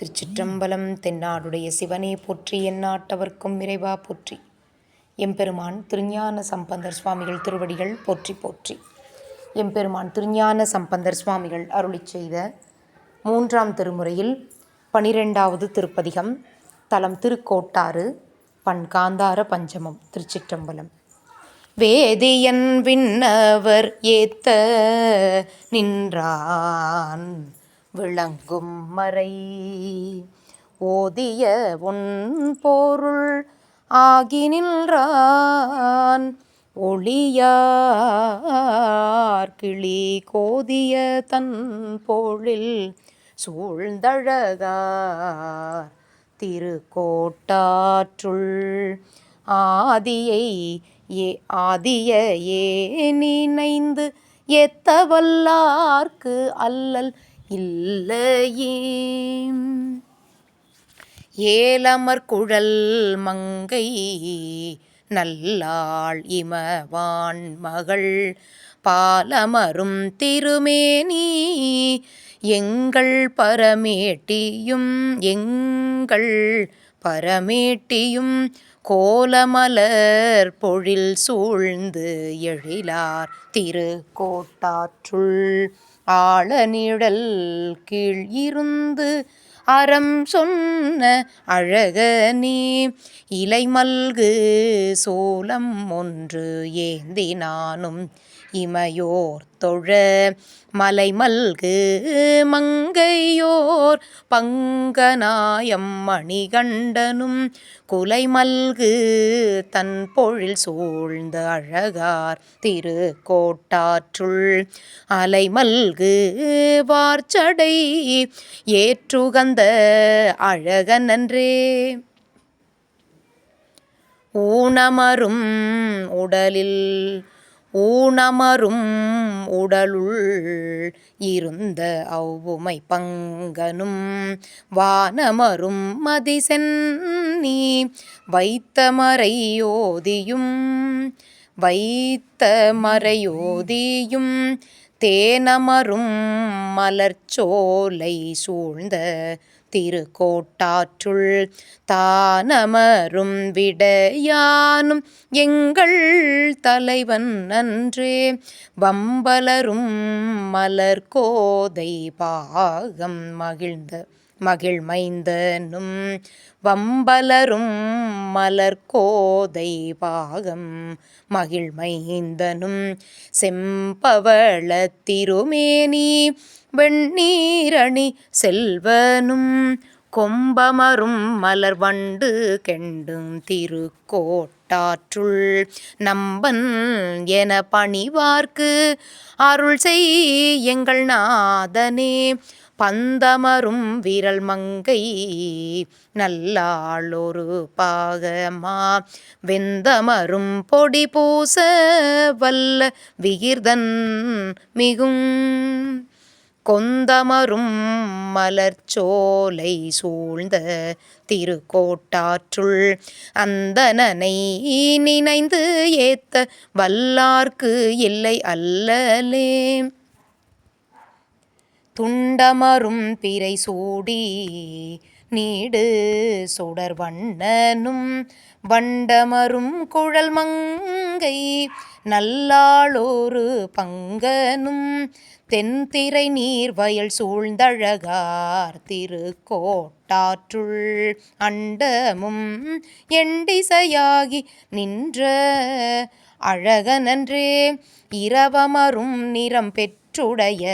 திருச்சிற்றம்பலம் தென்னாடுடைய சிவனே போற்றி எந்நாட்டவர்க்கும் இறைவா போற்றி. எம்பெருமான் திருஞான சம்பந்தர் சுவாமிகள் திருவடிகள் போற்றி போற்றி. எம்பெருமான் திருஞான சம்பந்தர் சுவாமிகள் அருளி செய்த மூன்றாம் திருமுறையில் பனிரெண்டாவது திருப்பதிகம் தலம் திருக்கோட்டாறு பண் காந்தார பஞ்சமம் திருச்சிற்றம்பலம். வேதியன் விண்ணவர் ஏத்த நின்றான். விளங்கும் மறை. ஓதிய உன் பொருள் ஆகி நின்றான். ஒளியார் கிளி கோதிய தன் பொழில் சூழ்ந்தழகார். திருக்கோட்டாற்றுள் ஆதியை ஏ ஆதிய ஏ நினைந்து எத்தவல்லார்க்கு அல்லல் இல்லையே ஏலமர் குழல் மங்கை நல்லாள் இமவான் மகள் பாலமரும் திருமேனி எங்கள் பரமேட்டியும் எங்கள் பரமேட்டியும் கோலமலர் பொழில் சூழ்ந்து எழிலார் திருக்கோட்டாற்றுள் ஆழநிழல் கீழ் இருந்து அறம் சொன்ன அழகனே இலை மல்கு சோலம் ஒன்று ஏந்தி நானும் இமையோர் தொழ. மலை மல்கு மங்கையோர் பங்கநாயம் மணிகண்டனும். குலை மல்கு தன் பொழில் சூழ்ந்த அழகார் திருக்கோட்டாற்றுள். அலை மல்கு வார்ச்சடை ஏற்றுகந்த அழகனன்றே ஊனமரும் உடலில் ஊனமரும் உடலுள் இருந்த அவ்வுமை பங்கனும் வானமரும் மதிசென்னி வைத்த மறையோதியும் வைத்த மறையோதியும் தேனமரும் மலர்ச்சோலை சூழ்ந்த திருக்கோட்டாற்றுள் தானமரும் விடையானும் எங்கள் தலைவன் அன்றே. வம்பலரும் மலர்கோதை பாகம் மகிழ்ந்த மகிழ்மைந்தனும் வம்பலரும் மலர்கோதை பாகம் மகிழ்மைந்தனும் செம்பவள திருமேனி வெண்ணீரணி செல்வனும் கொம்பமரும் மலர் வண்டு கெண்டும் திருக்கோட்டாற்றுள் நம்பன் என பணிவார்க்கு அருள் செய் எங்கள் நாதனே. பந்தமரும் விரல் மங்கை நல்லாளொரு பாகமா. வெந்தமரும் பொடி பூச வல்ல விகிர்தன் மிகும். கொந்தமரும் மலர்ச்சோலை சூழ்ந்த திருக்கோட்டாற்றுள் அந்தனனை நினைந்து ஏத்த வல்லார்க்கு இல்லை அல்லலே. துண்டமரும் பிறை சூடி நீடு சுடர் வண்ணனும் வண்டமரும் குழல் மங்கை நல்லாளோரு பங்கனும் தென்திரை நீர் வயல் சூழ்ந்தழகார் திருக்கோட்டாற்றுள் அண்டமும் எண்டிசையாகி நின்ற அழகனன்றே இரவமரும் நிறம் பெற்றுடைய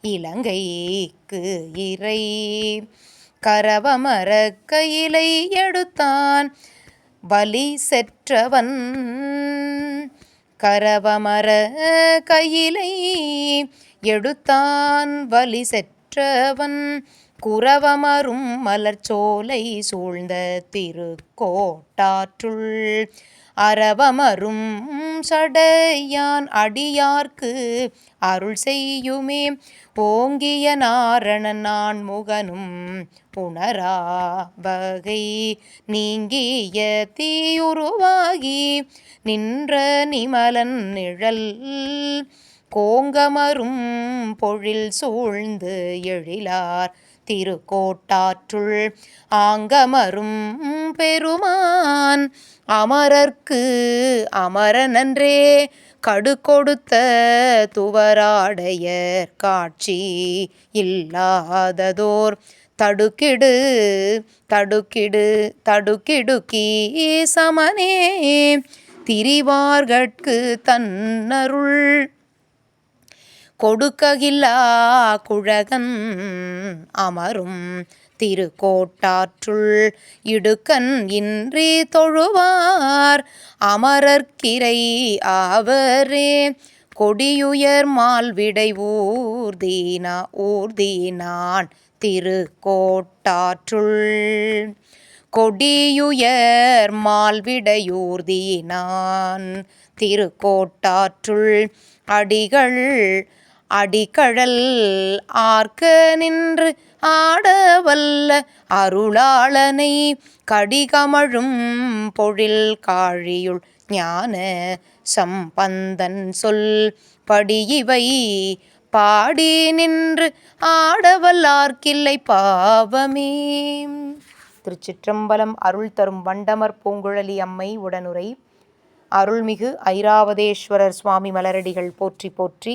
இலங்கைக்கு இறை. கரவமர கையிலை எடுத்தான் வலி செற்றவன் கரவமர கையிலை எடுத்தான் வலி செற்றவன். குரவமரும் மலர்ச்சோலை சூழ்ந்த திருக்கோட்டாற்றுள் அறவமரும் சடையான் அடியார்க்கு அருள் செய்யுமே. ஓங்கிய நாரணன் நான் முகனும் புனரா வகை நீங்கிய தீயுருவாகி நின்ற நிமலன் நிழல் கோங்கமரும் பொழில் சூழ்ந்து எழிலார் திருக்கோட்டாற்றுள் ஆங்கமரும் பெருமான். அமரர்க்கு அமரனன்றே கடு கொடுத்த துவராடையர் காட்சி இல்லாததோர். தடுக்கிடு தடுக்கிடு தடுக்கிடுக்கி சமனே திரிவார்கட்கு தன்னருள் கொடுக்ககில்லா குழகன் அமரும் திருக்கோட்டாற்றுள் இடுக்கன் இன்றி தொழுவார். அமரர்கிரை ஆவரே கொடியுயர் மால்விடை ஊர்தீனா ஊர்தீனான் திருக்கோட்டாற்றுள். கொடியுயர் மால்விடையூர்தீனான் திருக்கோட்டாற்றுள். அடிகள் அடிகழல் ஆர்க்க நின்று ஆடவல்ல அருளாளனை கடிகமழும் பொழில் காழியுள் ஞான சம்பந்தன் சொல் படியிவை பாடி நின்று ஆடவல்லார்க்கில்லை பாவமே. திருச்சிற்றம்பலம் அருள் தரும் வண்டமர் பூங்குழலி அம்மை உடனுரை. அருள்மிகு ஐராவதேஸ்வரர் சுவாமி மலரடிகள் போற்றி போற்றி.